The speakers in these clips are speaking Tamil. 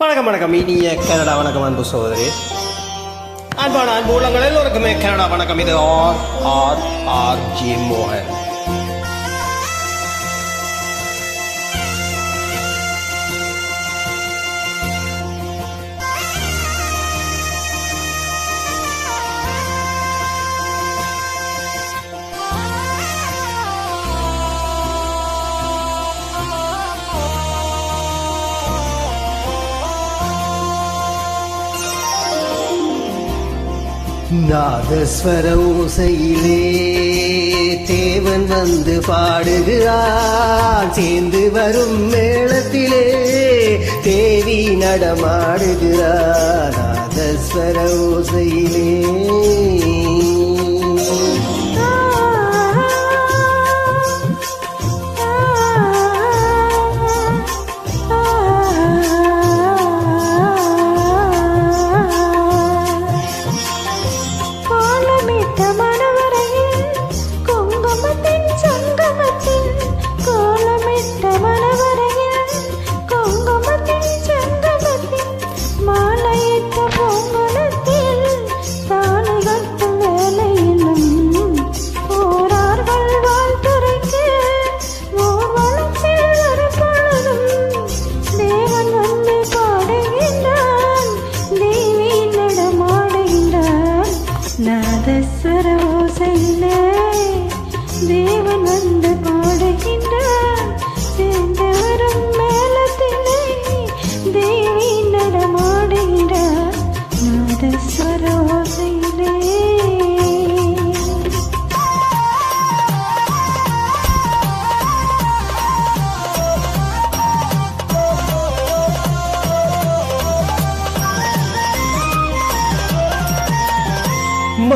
வணக்கம் வணக்கம். இனிய கனடா வணக்கம் அன்பு சோதரி அன்பான அன்பு உள்ளங்கள் எல்லோருக்குமே கனடா வணக்கம். இது ஆர் ஆர் ஆர் ஜி மோகன். நாதஸ்வர ஓசையிலே தேவன் வந்து பாடுகிறார். சேர்ந்து வரும் மேளத்திலே தேவி நடமாடுகிறார். நாதஸ்வர ஓசையிலே.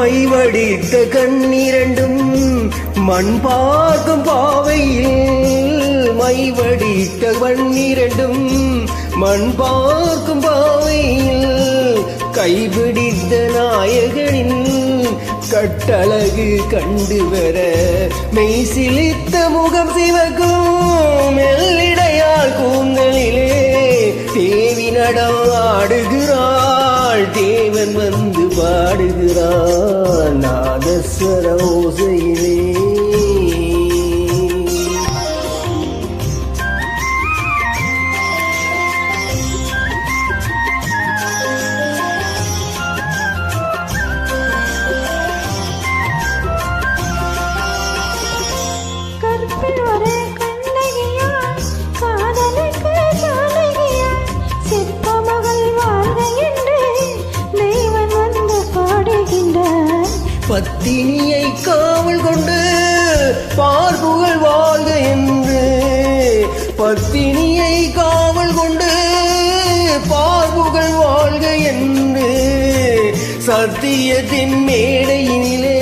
மைவடித்த கண்ணிரண்டும் மண் பார்க்கும் பாவையில் மை வடித்த கண்ணிரண்டும் மண் பார்க்கும் பாவையில் கைபிடித்த நாயகனின் கட்டழகு கண்டு வர மெய் சிலித்த முகம் சிவக்கும் மெல்லிடையாள் கூந்தலிலே தேவி நடம் ஆடுகிறாள் தேவன் வந்து பார் பாடுகிறான் நாதஸ்வர ஓசையிலே. பத்தினியை காவல் கொண்டு பார்ப்புகள் வாழ்க என்று. பத்தினியை காவல் கொண்டு பார்ப்புகள் வாழ்க என்று. சத்தியத்தின் மேடையினிலே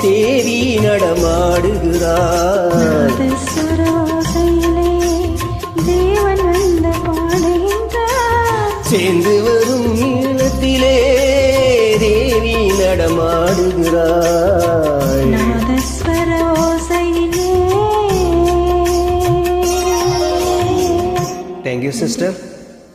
தேவி நடமாடுகிறார். சேர்ந்து வரும் நீளத்திலே தேவி நடமாடுகிறாள் நாதஸ்வர ஓசையிலே தேங்க்யூ சிஸ்டர்